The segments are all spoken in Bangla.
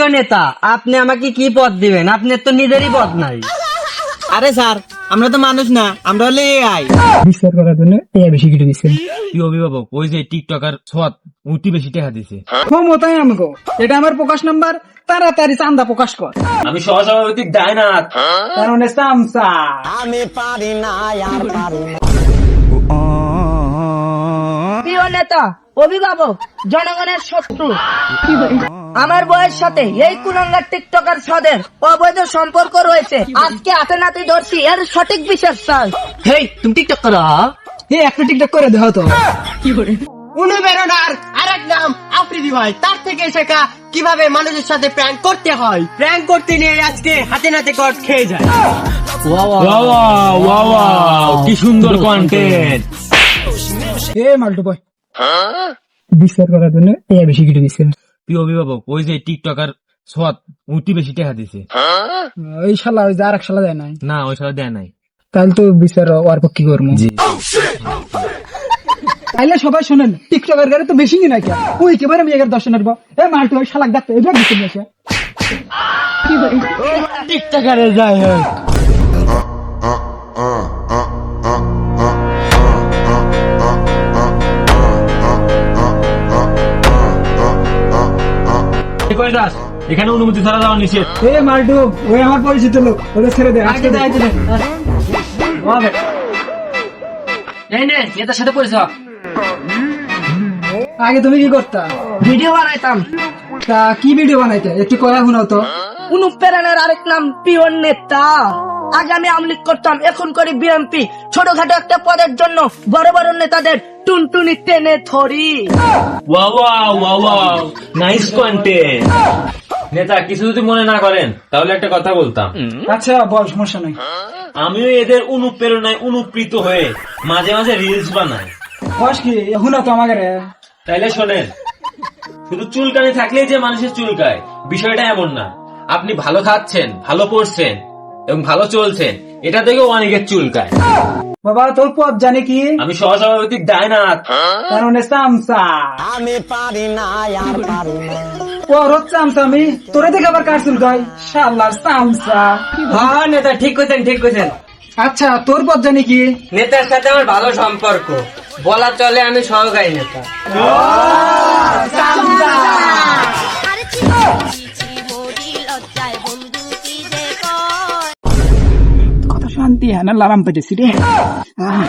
প্রিয় নেতা আপনি আমাকে কি পদ দিবেন? আপনার তো নিজেরই পদ নাই। আরে স্যার আমরা তো মানুষ না আমরা হলে এআই বিচার করার জন্য এ বেশি কেটে দিচ্ছে প্রিয় অভিভাবক ওই যে টিকটকার সৎ উঠি বেশি টাকা দিছে। ক্ষমতাই আমাকে এটা আমার প্রকাশ নাম্বার তাড়াতাড়ি চান্দা প্রকাশ কর। আমি সহসভাপতি ডায়নাথ কারণ সামসা আমি পারি না আর পারি না। প্রিয় নেতা অভিভাবক জনগণের শত্রু। আমার বয়ের সাথে এই কুলাঙ্গার টিকটকার সদের অবৈধ সম্পর্ক রয়েছে। আজকে হাতে নাতে ধরছি এর সঠিক বিচার চাই। হেই তুমি টিকটক করো এ একটা টিকটক করে দেহ তো। অনুপ্রেরণার আরেক নাম আফ্রিদি ভাই তার থেকে শেখা কীভাবে মানুষের সাথে প্র্যাঙ্ক করতে হয়? প্র্যাঙ্ক করতে নিয়ে আজকে হাতে নাতে কট খেয়ে যায়। কি সুন্দর কন্টেন্ট এ মাল্টু বয় বিচার করার জন্য এ বেশি কেটে দিচ্ছে। প্রিয় অভিভাবক ওই যে টিকটকার সৎ উঠি বেশি টাকা দিছে। ওই শালা ওই যে আর এক শালা দেয় নাই। না ওই সাথে দেয় নাই। তাহলে তো বিচার ওর পক্ষে করব। তাইলে সবাই শোনেন টিকটকের গাড়ি তো বেশি না কে ওই কেবারে আমি এগারো দর্শনের বা এ মাল্টু ওই শালাক দেখতে এবার এসে টিকটকারে যায় হোক। দাস এখানে অনুমতি ছাড়া যাওয়া নিষেধ। এ মাল্টু ওই আমার পরিচিত লোক ছেড়ে দে আজকে দেয় এই নে নেতার সাথে পরিচয় আগে তুমি কি করতা? ভিডিও বানাইতাম। তা কি ভিডিও বানাইতে? একটু কয়া শোনাও তো। অনুপ্রেরণার আরেক নাম প্রিয় নেতা। আগে আমি আমলিক করতাম। এখন করি বিএমপি ছোটখাটো একটা পদের জন্য বড় বড় নেতাদের টুনটুনি টেনে ধরি। নাইস কন্টেন্ট নেতা কিছু যদি মনে না করেন তাহলে একটা কথা বলতাম। আচ্ছা বল সমস্যা নাই। আমিও এদের অনুপ্রেরণায় অনুপ্রীত হয়ে মাঝে মাঝে রিলস বানাই। বস কি? এখন তো আমাকে রে। তাইলে শোনেন শুধু চুলকানি থাকলেই যে মানুষের চুলকায় বিষয়টা এমন না। আপনি ভালো খাচ্ছেন ভালো পড়ছেন এবং ভালো চলছেন। এটা থেকেও অনেকের চুলকায় বাবা তোর পথ জানে কি? আমি সহসভাপতি ডায়নাথ। কারণ সামসা। আমি পারি না আর পারি না। ওর হচ্ছে আমি তোরে দেখে আবার কার সামসা। হ্যাঁ নেতা ঠিক কইছেন ঠিক কইছেন। আচ্ছা তোর পথ জানি কি? নেতার সাথে আমার ভালো সম্পর্ক। বলা চলে আমি সহকারী নেতা। শান্তি হ্যাঁ আরাম পেতেছি রে।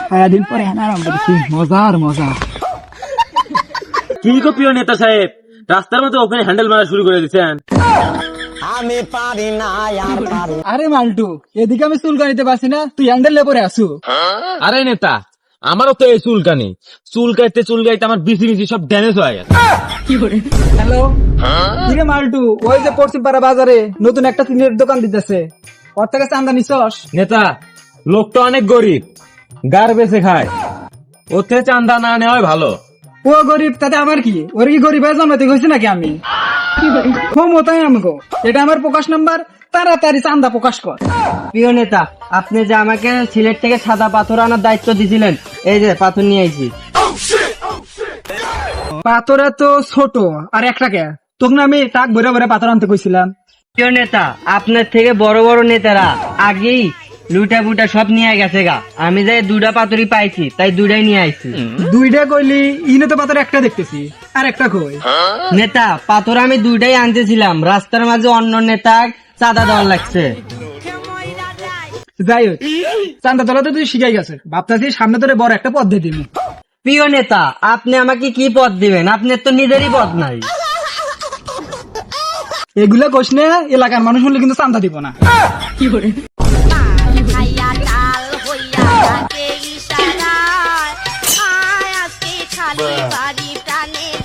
সারাদিন পরে হ্যাঁ আরাম পেতেছি মজার মজা কি গো প্রিয় নেতা সাহেব? রাস্তার মধ্যে ওখানে হ্যান্ডেল মারা শুরু করে দিচ্ছেন আমি পারি না আর পারি আরে মাল্টু এদিকে আমি চুল গাড়িতে পারছি না তুই হ্যান্ডেল লে পরে আসু আরে নেতা আমারও তো এই চুলকানি চুল গাইতে চুল গাইতে আমার বিসি বিসি সব ড্যামেজ হয়ে গেছে। হ্যালো? কিরে মাল্টু ওই যে পশ্চিমপাড়া বাজারে নতুন একটা টিনের দোকান দিতেছে। ওর থেকে চান্দা নিছস? নেতা লোকটা অনেক গরিব গার বেছে খায়। ওর থেকে চান্দা না নেওয়াই ভালো। ও গরিব তাতে আমার কি? ওর কি গরিব হয়ে জন্মাতে হয়েছে নাকি আমি? ক্ষমতাই আমাকে এটা আমার প্রকাশ নাম্বার তাড়াতাড়ি চান্দা প্রকাশ কর। প্রিয় নেতা আপনি যে আমাকে সিলেট থেকে সাদা পাথর আনার দায়িত্ব দিয়েছিলেন এই যে পাথর নিয়ে আইছি। পাথরে তো ছোট আর একটা কে? তখন আমি টাক ভরে ভরে পাথর আনতে কইছিলাম। প্রিয় নেতা আপনার থেকে বড় বড় নেতারা আগেই লুটা বুটা সব নিয়ে গেছে গা। আমি যাই দুটা পাথরই পাইছি তাই দুটাই নিয়ে আইছি। দুইটা কইলি ইনে তো পাথর একটা দেখতেছি আর একটা কই? নেতা পাথর আমি দুইটাই আনতেছিলাম রাস্তার মাঝে অন্য নেতা চাঁদা দেওয়ার লাগছে। যাই হোক চান্দা তোলা তো তুই শিখাই গেছে। ভাবতাছি সামনে তোরে বড় একটা পদ্ধতি দিবি। প্রিয় নেতা আপনি আমাকে কি পদ দিবেন? আপনার তো নিজেরই পদ নাই। এগুলা নে এলাকার মানুষ হলে কিন্তু চান্দা দিব না।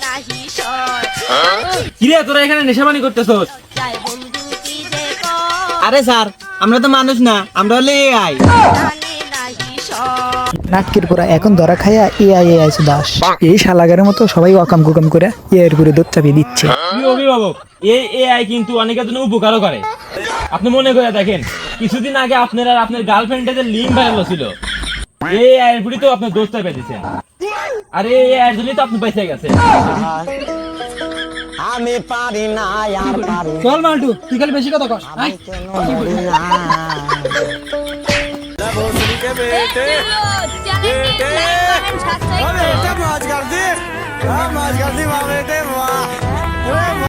নাহি সয় কিরে তোরা এখানে নেশাবানি করতেছ কি আরে স্যার আমরা তো মানুষ না আমরা হলে এআই নাটকের পরা এখন ধরা খাইয়া এআই এআই দাস। এই শালাগারের মতো সবাই অকাম কুকাম করে এর করে দোষ চাপিয়ে দিচ্ছে। অভিভাবক? এই এআই কিন্তু অনেকের জন্য উপকারও করে। আপনি মনে করে দেখেন কিছুদিন আগে আপনার আর আপনার গার্লফ্রেন্ডের লিঙ্ক ভাইরাল ছিল এই প্রতি তো আপনার দোষটা পেয়েছেন আর এই এর জন্যই তো আপনি পয়সা গেছেন। আমি পারি না আর পারি চল মাল্টু তুই খালি বেশি কথা কস। भोसड़ी के बेटे। बेटे। अरे माज कर। दी हाँ। माज कर दी वाह बेटे वाह।